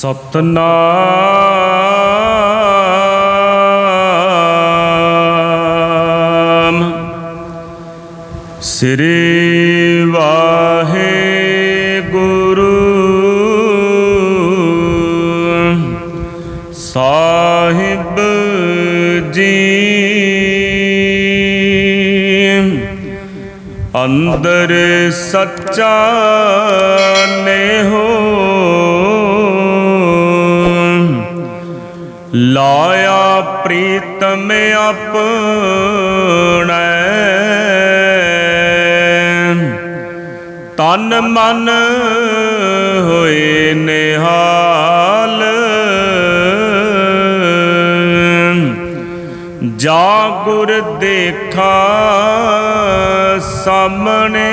ਸਤਨਾਮ। ਸ੍ਰੀ ਵਾਹਿਗੁਰੂ। ਸਾਹਿਬ ਜੀ। ਅੰਦਰ ਸੱਚਾ ਨੇ ਹੋ ਲਾਇਆ ਪ੍ਰੀਤਮ ਆਪਣੈ। ਤਨ ਮਨ ਹੋਏ ਨਿਹਾਲ। ਜਾ ਗੁਰ ਦੇਖਾ ਸਾਹਮਣੇ।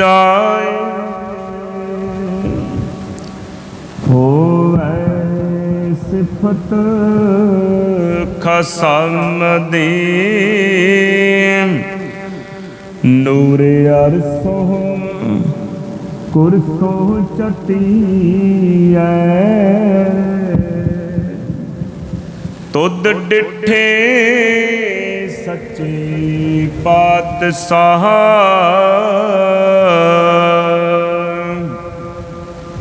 ਜਾਏ। ਹੋਵੇ ਸਿਫਤ ਖਸਮ ਦੀ। ਨੂਰ ਅਰਸੋ ਕੁਰਸੋ ਚਟੀਐ। ਤੁਧ ਡਿਠੇ ਸੱਚੇ ਪਾਤਸ਼ਾਹ।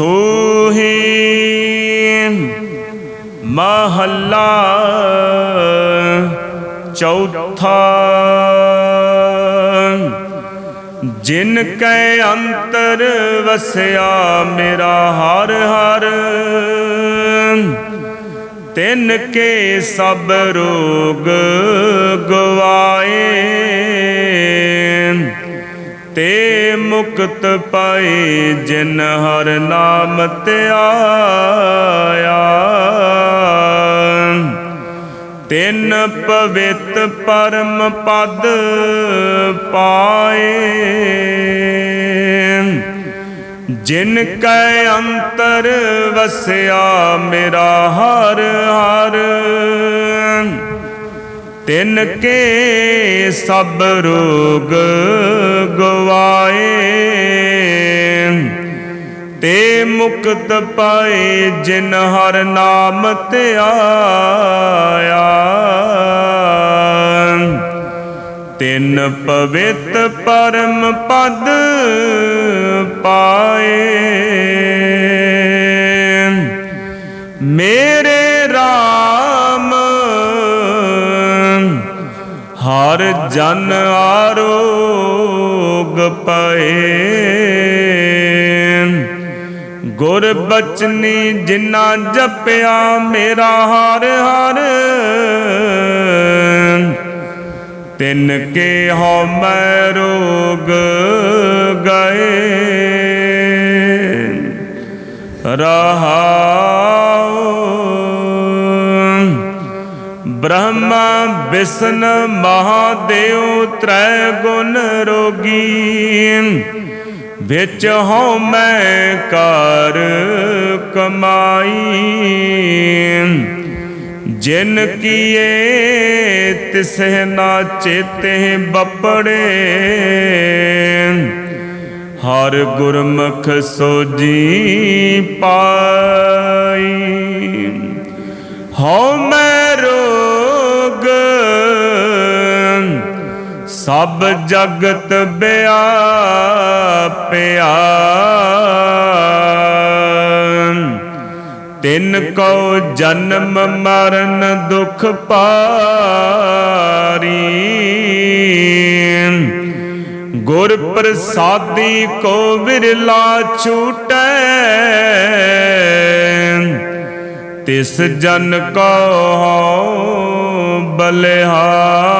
ਸੋਹੀ ਮਹੱਲਾ ਚੌਥਾ। ਜਿਨ ਕੈ ਅੰਤਰ ਵਸਿਆ ਮੇਰਾ ਹਰ ਹਰ, ਤਿਨ ਕੇ ਸਭ ਰੋਗ ਗਵਾਏ। ਮੁਕਤ ਪਾਏ, ਜਿਨ ਹਰ ਨਾਮ ਧਿਆਇਆ ਤਿੰਨ ਪਵਿੱਤ ਪਰਮ ਪਦ ਪਾਏ। ਜਿਨ ਕੈ ਅੰਤਰ ਵਸਿਆ, ਮੇਰਾ ਹਰ ਹਰ। ਤਿਨ ਕੇ ਸਭ ਰੋਗ ਗਵਾਏ ਤੇ ਮੁਕਤ ਪਾਏ ਜਿਨ ਹਰ ਨਾਮ ਧਿਆਇਆ ਤਿੰਨ ਪਵਿੱਤ ਪਰਮ ਪਦ ਪਾਏ। ਮੇਰੇ RAM ਹਰ ਜਨ ਆਰੋਗ ਪਏ। ਗੁਰ ਬਚਨੀ ਜਿਨਾ ਜਪਿਆ ਮੇਰਾ ਹਰ ਹਰ। ਤਿੰਨ ਕੇ ਹਉ ਮੈਂ ਰੋਗ ਗਏ। ਰਹਾਉ। ਬ੍ਰਹਮਾ ਵਿਸ਼ਨ ਮਹਾਦੇਵ ਤ੍ਰੈ ਗੁਣ ਰੋਗੀ। ਵਿੱਚ ਹਉ ਮੈਂ ਕਰ ਕਮਾਈ। ਜਿਨ ਕੀਏ ਤਿਸਹਿ ਨਾ ਚੇਤੇ ਬਪੜੇ। ਹਰ ਗੁਰਮੁਖ ਸੋਜੀ ਪਾਈ। ਹਉ ਮੈਂ ਸਭ ਜਗਤ ਬਿਆਪਿਆ ਤਿਨ ਕੋ ਜਨਮ ਮਰਨ ਦੁਖ ਪਾਰੀ ਗੁਰ ਪ੍ਰਸਾਦੀ ਕੋ ਵਿਰਲਾ ਛੂਟੈ ਤਿਸ ਜਨ ਕੋ ਬਲਿਹਾਰੀ।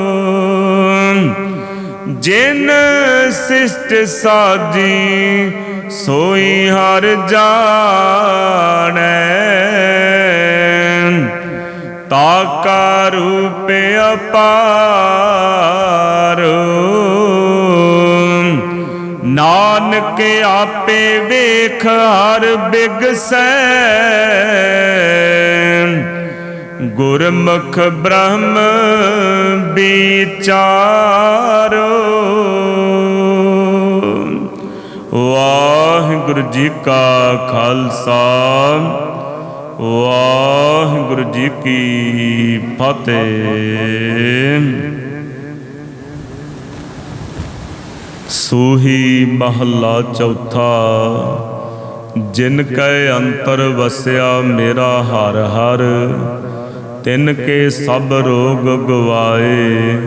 ਜਿਨ ਸਿਸ਼ਟ ਸਾਜੀ ਸੋਈ ਹਰ ਜਾਣੈ। ਤਾਕਾ ਰੂਪ ਅਪਾਰ। ਨਾਨਕ ਆਪੇ ਵੇਖ ਹਰ ਬਿਗਸੈ। ਗੁਰਮੁਖ ਬ੍ਰਹਮ ਵਿਚਾਰੋ। ਵਾਹਿਗੁਰੂ ਜੀ ਕਾ ਖਾਲਸਾ, ਵਾਹਿਗੁਰੂ ਜੀ ਕੀ ਫਤਿਹ। ਸੂਹੀ ਮਹੱਲਾ ਚੌਥਾ, ਜਿਨ ਕੈ ਅੰਤਰ ਵਸਿਆ ਮੇਰਾ ਹਰ ਹਰ ਤਿਨ ਕੇ ਸਭ ਰੋਗ ਗਵਾਏ,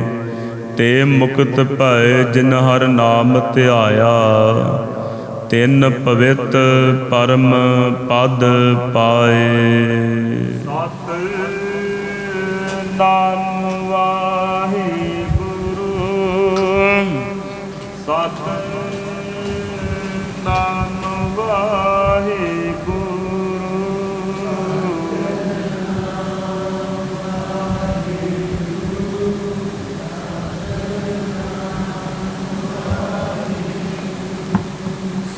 ਤੇ ਮੁਕਤ ਭਏ ਜਿਨ ਹਰ ਨਾਮ ਧਿਆਇਆ। ਤਿਨ ਪਵਿੱਤ ਪਰਮ ਪਦ ਪਾਏ। ਸਤ ਨਾਮ ਵਾਹਿਗੁਰੂ। ਸਤ ਨਾਮ ਵਾਹਿਗੁਰੂ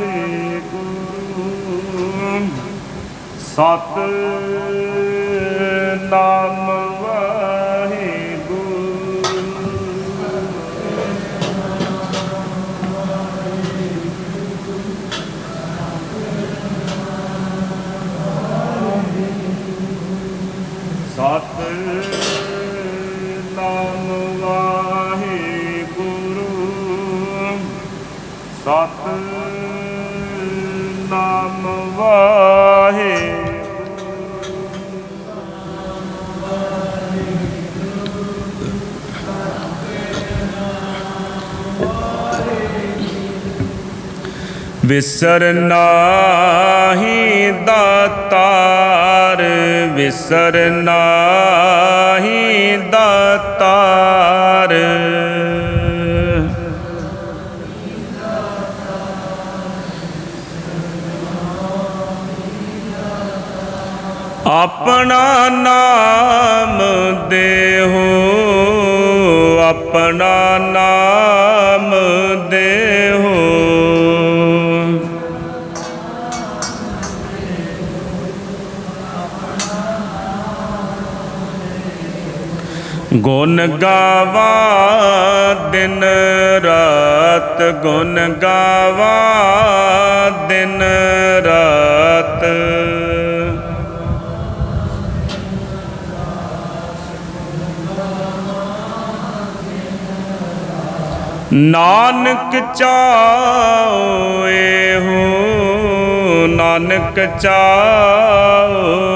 ਵਾਹਿਗੁਰੂ। ਸਤ ਨਾਮ ਵਿਸਰ ਨਾਹੀ ਦਾਤਾਰ ਵਿਸਰ ਨਾਹੀ ਦਾਤਾਰ ਆਪਣਾ ਨਾਮ ਦੇਹੋ ਆਪਣਾ ਨਾਮ ਦੇ ਗੁਣ ਗਾਵਾ ਦਿਨ ਰਾਤ ਗੁਣ ਗਾਵਾ ਦਿਨ ਰਾਤ। ਨਾਨਕ ਚਾਓਏ ਹੋ ਨਾਨਕ ਚਾਓਏ